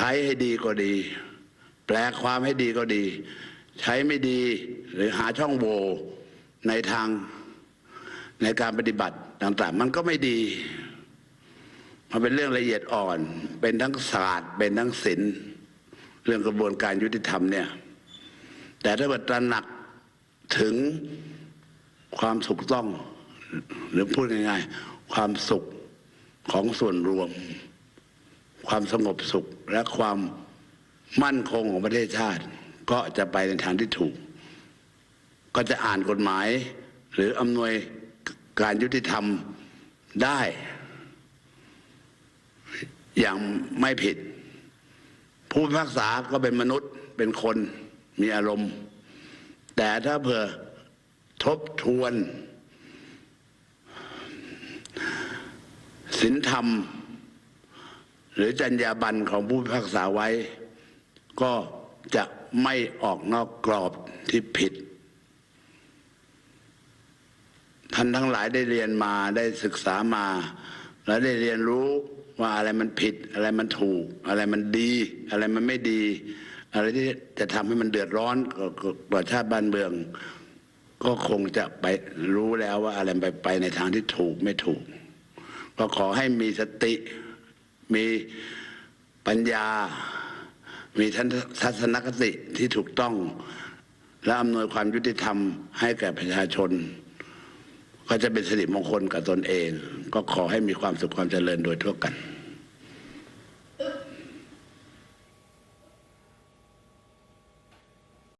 ช้ให้ดีก็ดี แปลความให้ดีก็ดี ใช้ไม่ดีหรือหาช่องโหว่ในทางในการปฏิบัติต่างๆ มันก็ไม่ดี มันเป็นเรื่องละเอียดอ่อน เป็นทั้งศาสตร์ เป็นทั้งศิลป์เรื่องกระบวนการยุติธรรมเนี่ย แต่ถ้าเกิดตระหนักถึงความถูกต้อง หรือพูดง่ายๆ ความสุขของส่วนรวม ความสงบสุขและความมั่นคงของประเทศชาติ ก็จะไปในทางที่ถูก ก็จะอ่านกฎหมาย หรืออำนวยการยุติธรรมได้ อย่างไม่ผิด ผู้พิพากษาก็เป็นมนุษย์เป็นคนมีอารมณ์ แต่ถ้าเผื่อทบทวนศีลธรรม หรือจรรยาบรรณของผู้พิพากษาไว้ ก็จะไม่ออกนอกกรอบที่ผิด ท่านทั้งหลายได้เรียนมาได้ศึกษามา และได้เรียนรู้ว่าอะไรมันผิด อะไรมันถูก อะไรมันดี อะไรมันไม่ดี อะไรที่จะทำให้มันเดือดร้อนกับชาติบ้านเมือง ก็คงจะไปรู้แล้วว่าอะไรไปไปในทางที่ถูกไม่ถูก ก็ขอให้มีสติ มีปัญญา มีทัศนคติที่ถูกต้อง และอำนวยความยุติธรรมให้แก่ประชาชน ก็จะเป็นสิริมงคลกับตนเอง ก็ขอให้มีความสุขความเจริญโดยทั่วกัน